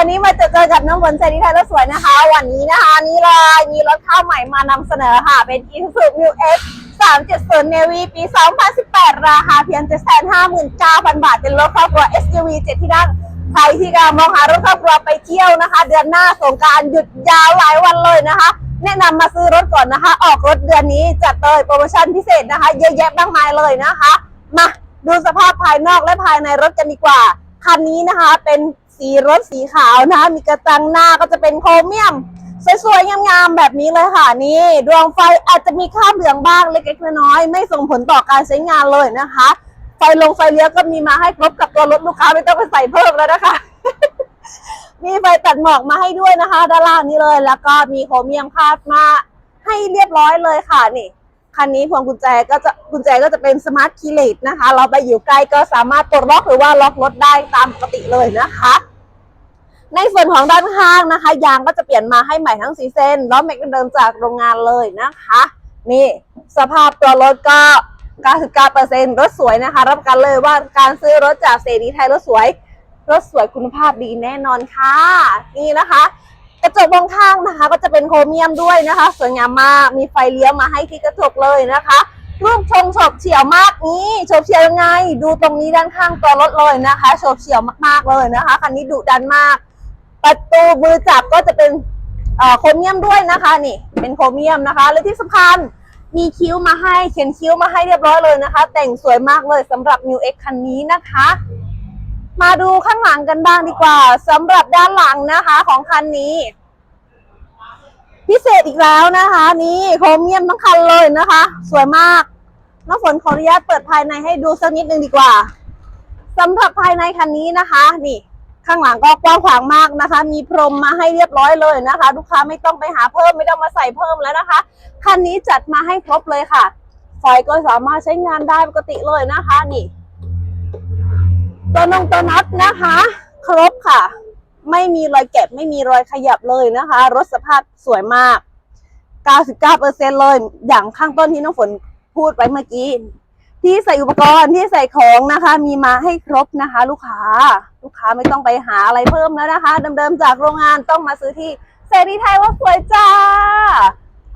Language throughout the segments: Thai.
วันนี้มาเจอกับน้องฝนใจดีไทยรถสวยนะคะ วันนี้นะคะนี่เลยมีรถข้าวใหม่มานำเสนอค่ะ เป็น Isuzu Mu X 370 Navy ปี 2018 ราคาเพียง 759,000 บาท เป็นรถครอบครัว SUV 7 ที่นั่งใครที่กำลังมองหารถครอบครัวไปเที่ยวนะคะ เดือนหน้าสงการหยุดยาวหลายวันเลยนะคะ แนะนำมาซื้อรถก่อนนะคะ ออกรถเดือนนี้จัดเลยโปรโมชั่นพิเศษนะคะ เยอะแยะมากมายเลยนะคะ มาดูสภาพภายนอกและภายในรถกันดีกว่าคันนี้นะคะเป็น สีรถสีขาวนะคะมีกระจังหน้าก็จะเป็นโครเมียม สวยๆ งามๆ แบบนี้เลยค่ะ นี่ดวงไฟอาจจะมีค่าบเหลืองบ้างเล็กๆ น้อยๆ ไม่ส่งผลต่อการใช้งานเลยนะคะ ไฟลงไฟเลี้ยวก็มีมาให้ครบกับตัวรถลูกค้าไม่ต้องไปใส่เพิ่มแล้วนะคะมีไฟตัดหมอกมาให้ด้วยนะคะ ด้านล่างนี้เลย แล้วก็มีโครเมียมคาดมาให้เรียบร้อยเลยค่ะนี่คันนี้พวงกุญแจก็จะกุญแจก็จะเป็นสมาร์ทคีย์เลสนะคะ เราไปอยู่ใกล้ก็สามารถปลดล็อกหรือว่าล็อกรถได้ตามปกติเลยนะคะ ในส่วนของด้านข้างนะคะ ยางก็จะเปลี่ยนมาให้ใหม่ทั้งสีเส้นล้อแม็กเดิมจากโรงงานเลยนะคะ นี่สภาพตัวรถก็ 99%รถสวยนะคะ รับกันเลยว่าการซื้อรถจากเสรีไทยรถสวย รถสวยคุณภาพดีแน่นอนค่ะ นี่นะคะ กระจกมองข้างนะคะ ก็จะเป็นโครเมียมด้วยนะคะ สวยงามมากมีไฟเลี้ยวมาให้ที่กระจกเลยนะคะรูปชงฉบเฉียวมากนี่โฉบเฉียวยังไง ดูตรงนี้ด้านข้างตัวรถเลยนะคะฉบเฉียวมากๆเลยนะคะคันนี้ดุดันมาก ประตูมือจับก็จะเป็นโครเมียมด้วยนะคะนี่ เป็นโครเมียมนะคะ และที่สำคัญมีคิ้วมาให้เขียนคิ้วมาให้เรียบร้อยเลยนะคะ แต่งสวยมากเลยสำหรับ New X คันนี้นะคะ มาดูข้างหลังกันบ้างดีกว่าสำหรับด้านหลังนะคะของคันนี้ พิเศษอีกแล้วนะคะ นี่โครเมียมทั้งคันเลยนะคะ สวยมากน้องฝนขออนุญาตเปิดภายในให้ดูสักนิดนึงดีกว่าสำหรับภายในคันนี้นะคะ นี่ ข้างหลังก็กว้างขวางมากนะคะ มีพรมมาให้เรียบร้อยเลยนะคะ ลูกค้าไม่ต้องไปหาเพิ่มไม่ต้องมาใส่เพิ่มแล้วนะคะคันนี้จัดมาให้ครบเลยค่ะไฟก็สามารถใช้งานได้ปกติเลยนะคะ นี่ ตัวนงตัวน็อตนะคะ ครบค่ะ ไม่มีรอยแกะไม่มีรอยขยับเลยนะคะ รถสภาพสวยมาก 99%เลยอย่างข้างต้นที่น้องฝนพูดไปเมื่อกี้ ที่ใส่อุปกรณ์ที่ใส่ของนะคะ มีมาให้ครบนะคะ ลูกค้า ลูกค้าไม่ต้องไปหาอะไรเพิ่มแล้วนะคะ เดิมๆจากโรงงานต้องมาซื้อที่เสรีไทยว่าสวยจ้า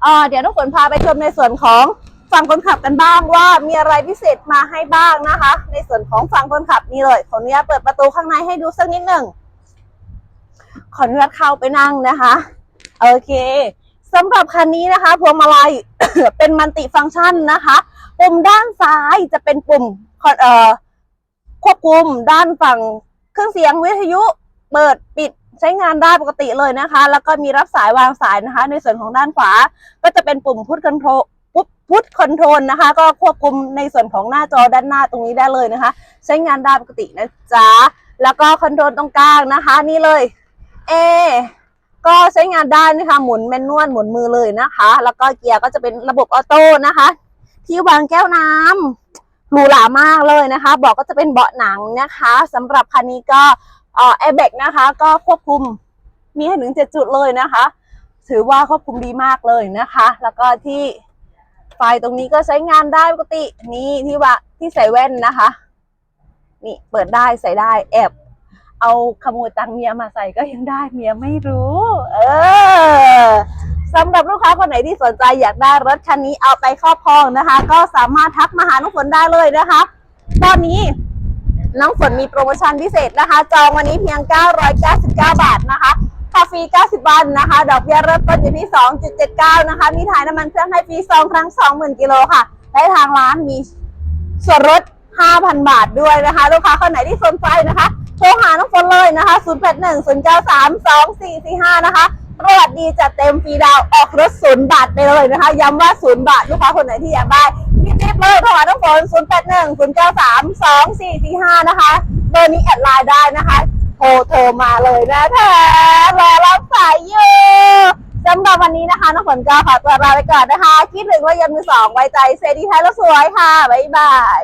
อ่าเดี๋ยวน้องฝนพาไปชมในส่วนของฝั่งคนขับกันบ้างว่ามีอะไรพิเศษมาให้บ้างนะคะ ในส่วนของฝั่งคนขับนี่เลยขออนุญาตเปิดประตูข้างในให้ดูสักนิดหนึ่งขออนุญาตเข้าไปนั่งนะคะ โอเคสำหรับคันนี้นะคะพวงมาลัยเป็นมัลติฟังก์ชันนะคะ ปุ่มด้านซ้ายจะเป็นปุ่มเอ่อควบคุมด้านฝั่ง เครื่องเสียงวิทยุเปิดปิดใช้งานได้ปกติเลยนะคะ แล้วก็มีรับสายวางสายนะคะ ในส่วนของด้านขวา ก็จะเป็นปุ่มพุทคอนโทรปุ๊บพุทคอนโทรลนะคะ ก็ควบคุมในส่วนของหน้าจอด้านหน้าตรงนี้ได้เลยนะคะ ใช้งานได้ปกตินะจ๊ะแล้วก็คอนโทรลตรงกลางนะคะ นี่เลยเอก็ใช้งานได้นะคะหมุนแมนนวลหมุนมือเลยนะคะ แล้วก็เกียร์ก็จะเป็นระบบออโต้นะคะ ที่วางแก้วน้ำ หรูหรามากเลยนะคะ เบอกก็จะเป็นเบาะหนังนะคะสำหรับคันนี้ก็แอร์แบกนะคะ ก็ควบคุมมีให้ถึงเจ็ดจุดเลยนะคะ ถือว่าควบคุมดีมากเลยนะคะ แล้วก็ที่ไฟตรงนี้ก็ใช้งานได้ปกตินี่ที่ว่าที่ใส่แว่นนะคะ นี่เปิดได้ใส่ได้แอบเอาขโมยตังเมียมาใส่ก็ยังได้เมียไม่รู้ เออำหรับลูกค้าคนไหนที่สนใจอยากได้รถคันนี้เอาไปครอบครองนะคะ ก็สามารถทักมาหาน้องฝนได้เลยนะคะ ตอนนี้น้องฝนมีโปรโมชั่นพิเศษนะคะ จองวันนี้เพียง 999 บาทนะคะค่าฟรี 90 วันนะคะ ดอกเบี้ยเริ่มต้นอยู่ที่ 2.79 นะคะ มีถ่ายน้ำมันเครื่องให้ฟรี 2 ครั้ง 20,000 กิโลค่ะ และทางร้านมีส่วนลด 5,000 บาทด้วยนะคะ ลูกค้าคนไหนที่สนใจนะคะ โทรหาน้องฝนเลยนะคะ 0810932445 นะคะ รวัติดีจัดเต็มฟรีดาวออกรถศูนย์บาทไปเลยนะคะ ย้ำว่าศูนย์บาทลูกค้าคนไหนที่อยากได้รีบๆเลยโทรหาน้องฝน0810932445 นะคะ เบอร์นี้แอดไลน์ได้นะคะ โทรโทรมาเลยนะคะรอรับสายอยู่สำหรับวันนี้นะคะน้องฝนก็ขอตัวลาไปก่อนนะคะ คิดถึงรถยนมือสองไว้ใจเซดีไทยแล้วสวยค่ะ บ๊ายบาย